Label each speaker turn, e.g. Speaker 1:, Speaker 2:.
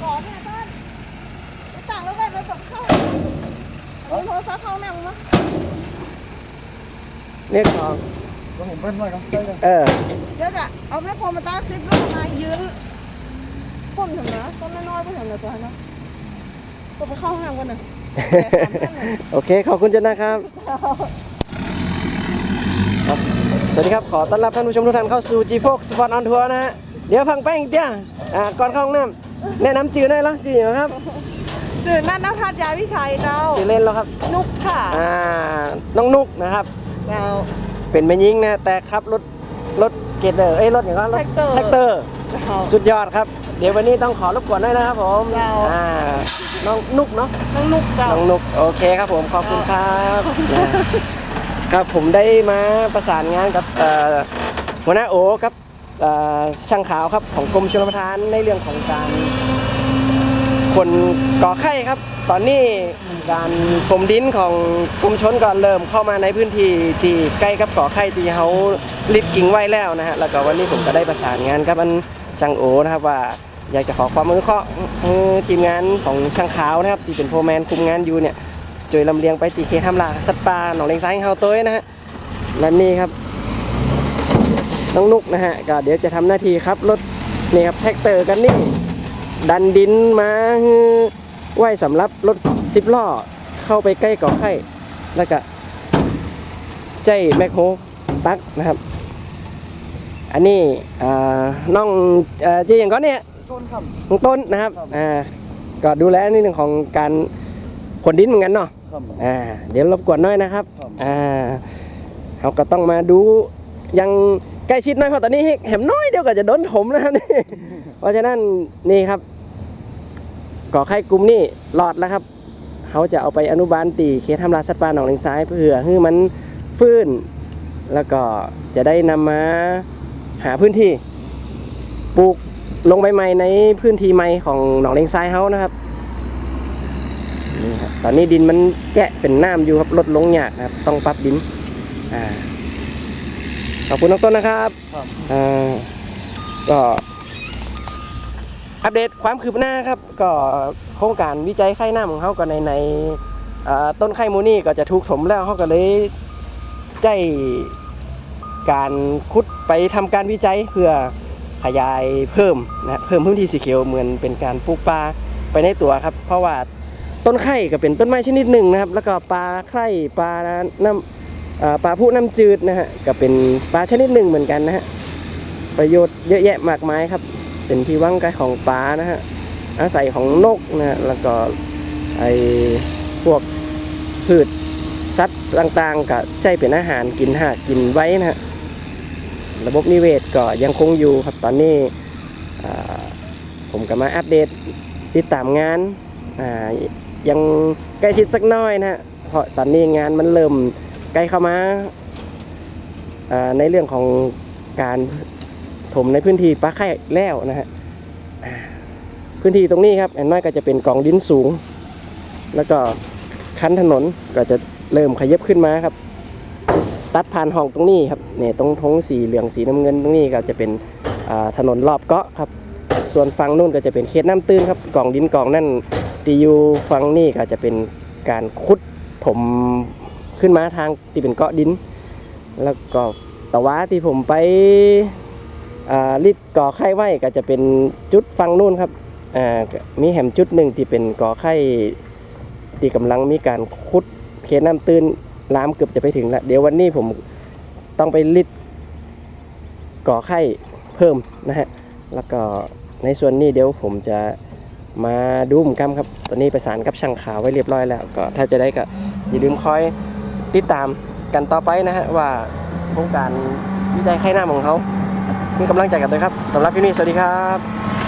Speaker 1: ขอแม่บ้านสั่งแล้วไปไปส่งเข้าเอา โทรศัพท์เข้าแม่มึงมั้ง
Speaker 2: เรียกของ
Speaker 3: แล้วผมเป็นไว้ครับได้เลย
Speaker 2: เออ
Speaker 1: เดี๋ยวจะเอาแม่พรมาตั้งซิปแล้วมายืนพ่นถึงนะต้นน้อยๆก็ถึงเลยตัวนะก็ไปเข้าห้องน้ำกันหนึ่ง
Speaker 2: โอเค ขอบคุณเจ้านะครับครับ สวัสดีครับ ขอต้อนรับท่านผู้ชมทุกท่านเข้าสู่ G Fox Spot on Tour นะฮะ เดี๋ยวฟังแป้งเตี้ยอ่าก่อนเข้าห้องน้ำแนะนำจื่อหน่อยเหรอจื่ออย่างครับ
Speaker 1: สื่อนันนภัทรยาวิชัยเจ้า
Speaker 2: จื่อเล่นแล้วครับ
Speaker 1: นุกค่ะ
Speaker 2: อ่า น้องนุกนะครับ
Speaker 1: เจ้า
Speaker 2: เป็นแม่ยิงนะ แต่ขับรถรถเกตเตอร์เอ้ยรถอย่างก็รถ
Speaker 1: แท็กเตอร์
Speaker 2: แท็กเตอร์
Speaker 1: เจ้า
Speaker 2: สุดยอดครับ เดี๋ยววันนี้ต้องขอรบกวนด้วยนะครับผม
Speaker 1: เรา
Speaker 2: อ่าน้องนุกเนาะ
Speaker 1: น้องนุกเจ้า
Speaker 2: น้องนุกโอเคครับผม ขอบคุณครับนะครับผมได้มาประสานงานกับเอ่อหัวหน้าโอกับเอ่อช่างขาวครับของกรมชลประทานในเรื่องของการ คนก่อไข่ครับ ตอนนี้การถมดินของกรมชนก็เริ่มเข้ามาในพื้นที่ที่ใกล้กับก่อไข่ที่เขาลิดกิ่งไว้แล้วนะฮะแล้วก็วันนี้ผมก็ได้ประสานงานกับอันช่างโอนะครับว่าอยากจะขอความอนุเคราะห์เอ่อทีมงานของช่างขาวนะครับที่เป็นโฟร์แมนคุมงานอยู่เนี่ยช่วยลำเลียงไปตีเคทำลาสัตว์ป่าหนองเลงซ้ายเฮาเตัวนะฮะและนี่ครับน้องนุกนะฮะก็เดี๋ยวจะทำหน้าที่ครับรถนี่ครับแท็กเตอร์กันนี่ ดันดินมาไว้สำหรับรถสิบล้อเข้าไปใกล้ก่อไข่แล้วก็ใจแมคโฮตักนะครับ อันนี้อ่าน้องเอ่อจีอย่างก็เนี่ย
Speaker 3: ต้นครับ
Speaker 2: น้องต้นนะครับ
Speaker 3: ครับ
Speaker 2: อ่าก็ดูแลในเรื่องของการขนดินเหมือนกันเนาะ
Speaker 3: ครับ
Speaker 2: อ่าเดี๋ยวรบกวนหน้อยนะครับ
Speaker 3: ครับ
Speaker 2: อ่าเราก็ต้องมาดูอยังใกล้ชิดหน่อยเพราะตอนนี้แหมน้อยเดียวก็จะโดนถมนะครับนี่เพราะฉะนั้นนี่ครับ ก่อไข่กลุ่มนี่หลอดแล้วครับเขาจะเอาไปอนุบาลตีเคสทำลายสัตว์ป่าหนองเลงซ้ายเพื่อให้มันฟื้น แล้วก็จะได้นำมาหาพื้นที่ปลูกลงใบใหม่ในพื้นที่ใหม่ของหนองเลงซ้ายเขานะครับนี่ครับตอนนี้ดินมันแกะเป็นน้ำอยู่ครับลดลงยากนะครับ ต้องปรับดินอ่าขอบคุณน้องต้นนะครับ
Speaker 3: ครับ
Speaker 2: อ่าก็ อัปเดตความคืบหน้าครับก็โครงการวิจัยไข้น้ำของเขาก็ในในต้นไข่มูนี่ก็จะถูกถมแล้วเขาก็เลยใจการขุดไปทำการวิจัยเพื่อขยายเพิ่มนะเพิ่มพื้นที่สีเขียวเหมือนเป็นการปลูกปลาไปในตัวครับ เพราะว่าต้นไข่ก็เป็นต้นไม้ชนิดหนึ่งนะครับ แล้วก็ปลาไข่ปลาน้ำปลาผู้น้ำจืดนะฮะก็เป็นปลาชนิดหนึ่งเหมือนกันนะฮะประโยชน์เยอะแยะมากมายครับ เป็นที่ว่างไกลของปลานะฮะอาศัยของนกนะฮะแล้วก็ไอพวกพืชสัตว์ต่างๆก็ใช้เป็นอาหารกินหากินไว้นะฮะระบบนิเวศก็ยังคงอยู่ครับตอนนี้ผมก็มาอัปเดตติดตามงานยังใกล้ชิดสักน้อยนะฮะเพราะตอนนี้งานมันเริ่มใกล้เข้ามาาในเรื่องของการ ถมในพื้นที่ปลาไข่แล้วนะฮะพื้นที่ตรงนี้ครับอนน้อยก็จะเป็นกองดินสูง แล้วก็คันถนนก็จะเริ่มขยับขึ้นมาครับ ตัดผ่านห้องตรงนี้ครับเนี่ยตรงทงสีเหลืองสีน้ำเงินตรงนี้ก็จะเป็นถนนรอบเกาะครับ ส่วนฝั่งนู้นก็จะเป็นเขตน้ำตื้นครับกองดินกองนั่นตีอยู่ฝั่งนี้ก็จะเป็นการขุดถมขึ้นมาทางที่เป็นเกาะดิน แล้วก็ตะวาที่ผมไป ลิดก่อไข่ไว้ก็จะเป็นจุดฟังนู่นครับมีแหมจุดหนึ่งที่เป็นก่อไข่ที่กำลังมีการขุดเขตน้ำตื้นล้ามเกือบจะไปถึงแล้วเดี๋ยววันนี้ผมต้องไปลิดก่อไข่เพิ่มนะฮะแล้วก็ในส่วนนี้เดี๋ยวผมจะมาดูหมุมกรรมครับ ตอนนี้ประสานกับช่างขาวไว้เรียบร้อยแล้วก็ถ้าจะได้ก็อย่าลืมคอยติดตามกันต่อไปนะฮะว่าโครงการวิจัยไข้หน้าของเขา มีกำลังใจกันเลยครับสำหรับที่นี่สวัสดีครับ